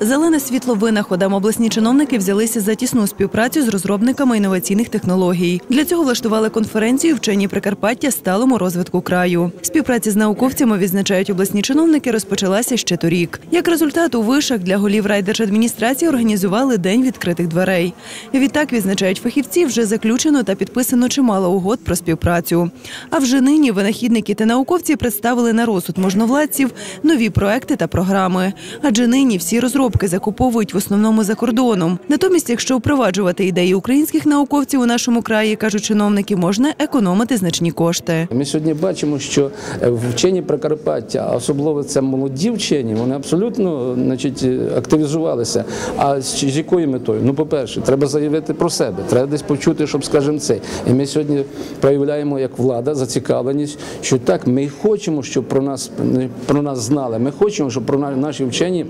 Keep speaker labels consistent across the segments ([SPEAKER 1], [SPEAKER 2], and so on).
[SPEAKER 1] Зелене світло винаходам обласні чиновники взялися за тісну співпрацю з розробниками інноваційних технологій. Для цього влаштували конференцію Вчені Прикарпаття сталому розвитку краю. Співпраця з науковцями відзначають обласні чиновники. Розпочалася ще торік. Як результат, у вишах для голів райдержадміністрації організували день відкритих дверей. Відтак відзначають фахівці, вже заключено та підписано чимало угод про співпрацю. А вже нині винахідники та науковці представили на розсуд можновладців нові проекти та програми. Адже нині всі розробки закуповують в основному за кордоном. Натомість, якщо впроваджувати ідеї українських науковців у нашому краї, кажуть чиновники, можна економити значні кошти.
[SPEAKER 2] Ми сьогодні бачимо, що е, вчені Прикарпаття, особливо це молоді вчені, вони абсолютно значить, активізувалися. А з якою метою? Ну, по-перше, треба заявити про себе, треба десь почути, щоб скажемо це. І ми сьогодні проявляємо як влада зацікавленість, що так, ми хочемо, щоб про нас про нас знали. Ми хочемо, щоб про наші вчені.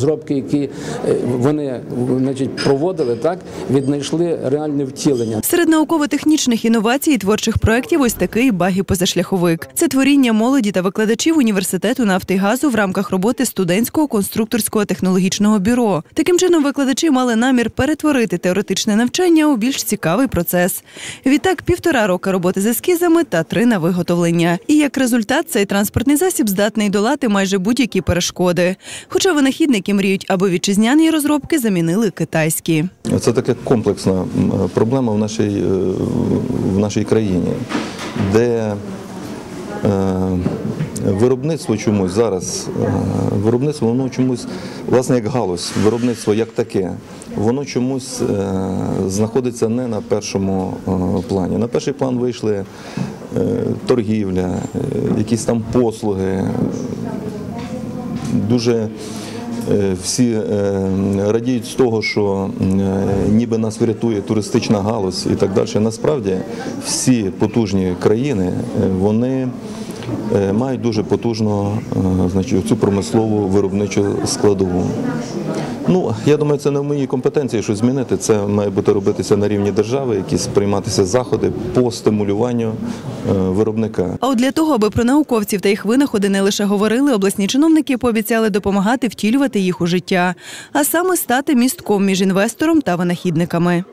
[SPEAKER 2] Розробки, які е, вони значить, проводили, так віднайшли реальне втілення.
[SPEAKER 1] Серед науково-технічних інновацій і творчих проєктів ось такий багі позашляховик. Це творіння молоді та викладачів університету нафти і газу в рамках роботи студентського конструкторського технологічного бюро. Таким чином, викладачі мали намір перетворити теоретичне навчання у більш цікавий процес. Відтак, півтора роки роботи з ескізами та три на виготовлення. І як результат, цей транспортний засіб здатний долати майже будь-які перешкоди. Хоча винахідники мріють, аби вітчизняні розробки замінили китайські.
[SPEAKER 3] Це така комплексна проблема в нашій, е, в нашій країні, де е, виробництво чомусь зараз, е, виробництво воно чомусь, власне, як галузь, виробництво як таке, воно чомусь знаходиться не на першому плані. На перший план вийшли торгівля, якісь там послуги, дуже всі е, радіють з того, що е, ніби нас врятує туристична галузь і так далі. Насправді всі потужні країни е, вони е, мають дуже потужну е, значить, цю промислову виробничу складову. Ну, я думаю, це не в моїй компетенції щось змінити. Це має бути робитися на рівні держави, якісь прийматися заходи по стимулюванню е, виробника.
[SPEAKER 1] А от для того, аби про науковців та їх винаходи не лише говорили, обласні чиновники пообіцяли допомагати втілювати їх у життя, а саме стати містком між інвестором та винахідниками.